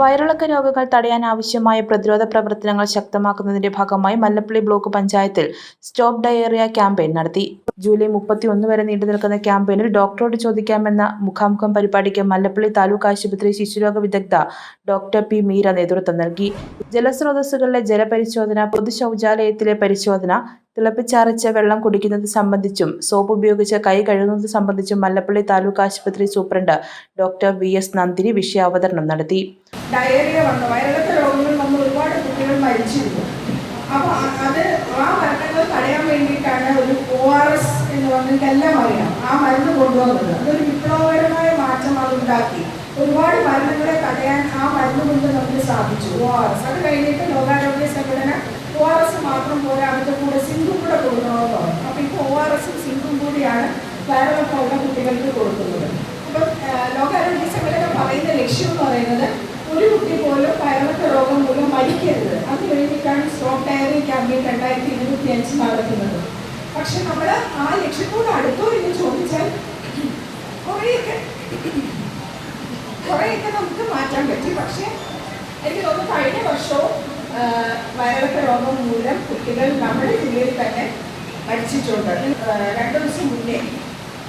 വയറിളക്ക രോഗങ്ങൾ തടയാൻ ആവശ്യമായ പ്രതിരോധ പ്രവർത്തനങ്ങൾ ശക്തമാക്കുന്നതിന്റെ ഭാഗമായി മല്ലപ്പള്ളി ബ്ലോക്ക് പഞ്ചായത്തിൽ സ്റ്റോപ്പ് ഡയേറിയ ക്യാമ്പയിൻ നടത്തി. ജൂലൈ മുപ്പത്തി ഒന്ന് വരെ നീണ്ടു നിൽക്കുന്ന ക്യാമ്പയിനിൽ ഡോക്ടറോട് ചോദിക്കാമെന്ന മുഖാമുഖം പരിപാടിക്ക് മല്ലപ്പള്ളി താലൂക്ക് ആശുപത്രി ശിശുരോഗ വിദഗ്ധ ഡോക്ടർ പി മീര നേതൃത്വം നൽകി. ജലസ്രോതസ്സുകളിലെ ജലപരിശോധന പൊതു ശൗചാലയത്തിലെ പരിശോധന തിളപ്പിച്ചാറിച്ച വെള്ളം കുടിക്കുന്നത് സംബന്ധിച്ചും സോപ്പ് ഉപയോഗിച്ച് കൈ കഴുകുന്നത് സംബന്ധിച്ചും മല്ലപ്പള്ളി താലൂക്ക് ആശുപത്രി superintendent doctor V S Nandini വിഷയാവതരണം നടത്തി. ഡയറിയ വന്നു. വയറിളക്ക രോഗങ്ങൾ വന്ന് ഒരുപാട് കുട്ടികൾ മരിച്ചിരുന്നു. അപ്പോൾ അത് ആ മരണങ്ങൾ തടയാൻ വേണ്ടിയിട്ടാണ് ഒരു ഒ ആർ എസ് എന്ന് പറഞ്ഞിട്ട് എല്ലാം അറിയാം. ആ മരുന്ന് കൊണ്ടുവന്നത്. അതൊരു വിപ്ലവകരമായ മാറ്റം അത് ഉണ്ടാക്കി. ഒരുപാട് മരുന്നുകളെ തടയാൻ ആ മരുന്ന് കൊണ്ട് നമുക്ക് സാധിച്ചു. ഒ ആർ എസ് അത് കഴിഞ്ഞിട്ട് ലോകാരോഗ്യ സംഘടന ഒ ആർ എസ് മാത്രം പോരാ അതിന്റെ കൂടെ സിങ്കും കൂടെ കൊടുക്കണമെന്ന് പറഞ്ഞു. അപ്പോൾ ഇപ്പോൾ ഒ ആർ എസും സിങ്കും കൂടിയാണ് വയറിളക്കം ഉള്ള കുട്ടികൾക്ക് കൊടുക്കുന്നത്. അപ്പം ലോകാരോഗ്യ സംഘടന പറയുന്ന ലക്ഷ്യം എന്ന് പറയുന്നത് ഒരു കുട്ടി പോലും വയറിളക്ക രോഗം മൂലം മരിക്കരുത്. അത് വേണ്ടിയിട്ടാണ് സ്ട്രോങ് ഡയറി ക്യാമ്പയിൻ രണ്ടായിരത്തി ഇരുപത്തി അഞ്ച് നടക്കുന്നത്. പക്ഷെ നമ്മൾ ആ ലക്ഷ്യത്തോട് അടുത്തോ എന്ന് ചോദിച്ചാൽ കുറേയൊക്കെ കുറേയൊക്കെ നമുക്ക് മാറ്റാൻ പറ്റി. പക്ഷേ എനിക്ക് തോന്നുന്നു കഴിഞ്ഞ വർഷവും വയറിളക്ക രോഗം മൂലം കുട്ടികൾ നമ്മുടെ ജില്ലയിൽ തന്നെ മരിച്ചിട്ടുണ്ട്. രണ്ടു ദിവസം മുന്നേ.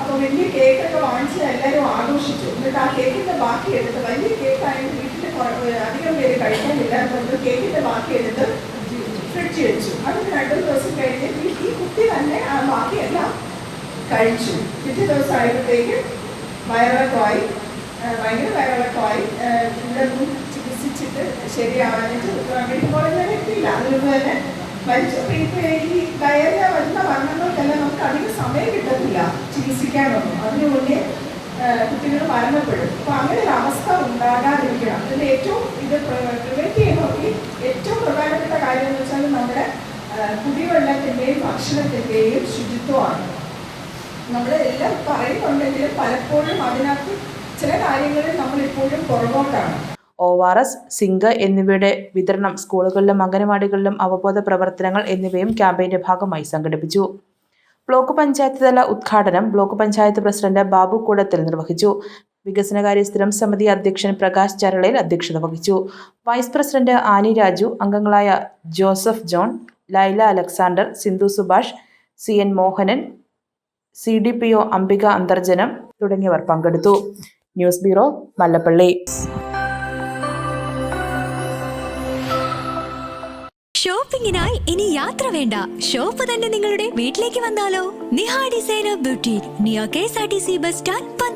അപ്പോൾ വലിയ കേക്കൊക്കെ വാങ്ങിച്ച് എല്ലാവരും ആഘോഷിച്ചു. എന്നിട്ട് ആ കേക്കിന്റെ ബാക്കി എടുത്ത് വലിയ കേക്കായിട്ട് വീട്ടിൽ അധികം പേര് കഴിക്കാനില്ലാത്തതുകൊണ്ട് കേക്കിന്റെ ബാക്കി എടുത്ത് ഫ്രിഡ്ജ് വെച്ചു. അതിന് രണ്ടു ദിവസം കഴിഞ്ഞ് ഈ- കുട്ടി തന്നെ ആ ബാക്കിയെല്ലാം കഴിച്ചു. പിറ്റേ ദിവസം ആയപ്പോഴത്തേക്ക് വയറിളക്കമായി. ഭയങ്കര വയറിളക്കമായി. ആ, ഇവിടെ ഒന്നും ചികിത്സിച്ചിട്ട് ശരിയാവാനായിട്ട് മെഡിക്കൽ കോളേജിൽ എത്തിയില്ല. മുമ്പ് തന്നെ മരിച്ചു. ഇപ്പോൾ ഈ ഡയറിയ വരുന്ന മരണങ്ങൾക്കെല്ലാം നമുക്ക് അധികം സമയം കിട്ടത്തില്ല ചികിത്സിക്കാനൊന്നും. അതിനു മുന്നേ കുട്ടികൾ മരണപ്പെടും. അപ്പോൾ അങ്ങനെ ഒരു അവസ്ഥ ഉണ്ടാകാതിരിക്കണം. അതിൽ ഏറ്റവും ഇത് പ്രിവെന്റ് ചെയ്യണമെങ്കിൽ ഏറ്റവും പ്രധാനപ്പെട്ട കാര്യം എന്ന് വെച്ചാൽ നമ്മുടെ കുടിവെള്ളത്തിന്റെയും ഭക്ഷണത്തിന്റെയും ശുചിത്വമാണ്. നമ്മൾ എല്ലാം പറയുന്നുണ്ടെങ്കിലും പലപ്പോഴും അതിനകത്ത് ചില കാര്യങ്ങളിൽ നമ്മൾ ഇപ്പോഴും പുറകോട്ടാണ്. ഒ ആർ എസ് സിങ്ക് എന്നിവയുടെ വിതരണം സ്കൂളുകളിലും അംഗനവാടികളിലും അവബോധ പ്രവർത്തനങ്ങൾ എന്നിവയും ക്യാമ്പയിന്റെ ഭാഗമായി സംഘടിപ്പിച്ചു. ബ്ലോക്ക് പഞ്ചായത്ത് തല ഉദ്ഘാടനം ബ്ലോക്ക് പഞ്ചായത്ത് പ്രസിഡന്റ് ബാബു കൂടത്തിൽ നിർവഹിച്ചു. വികസനകാര്യ സ്ഥിരം സമിതി അധ്യക്ഷൻ പ്രകാശ് ചരളയിൽ അധ്യക്ഷത വഹിച്ചു. വൈസ് പ്രസിഡന്റ് ആനി രാജു അംഗങ്ങളായ Joseph John Laila Alexander Sindhu Subhash C N Mohanan C D P O Ambika Antharjanam തുടങ്ങിയവർ പങ്കെടുത്തു. News bureau Mallappally. ഷോപ്പിംഗിനായി ഇനി യാത്ര വേണ്ട. ഷോപ്പ് തന്നെ നിങ്ങളുടെ വീട്ടിലേക്ക് വന്നാലോ? Niha designer beauty R T C bus stand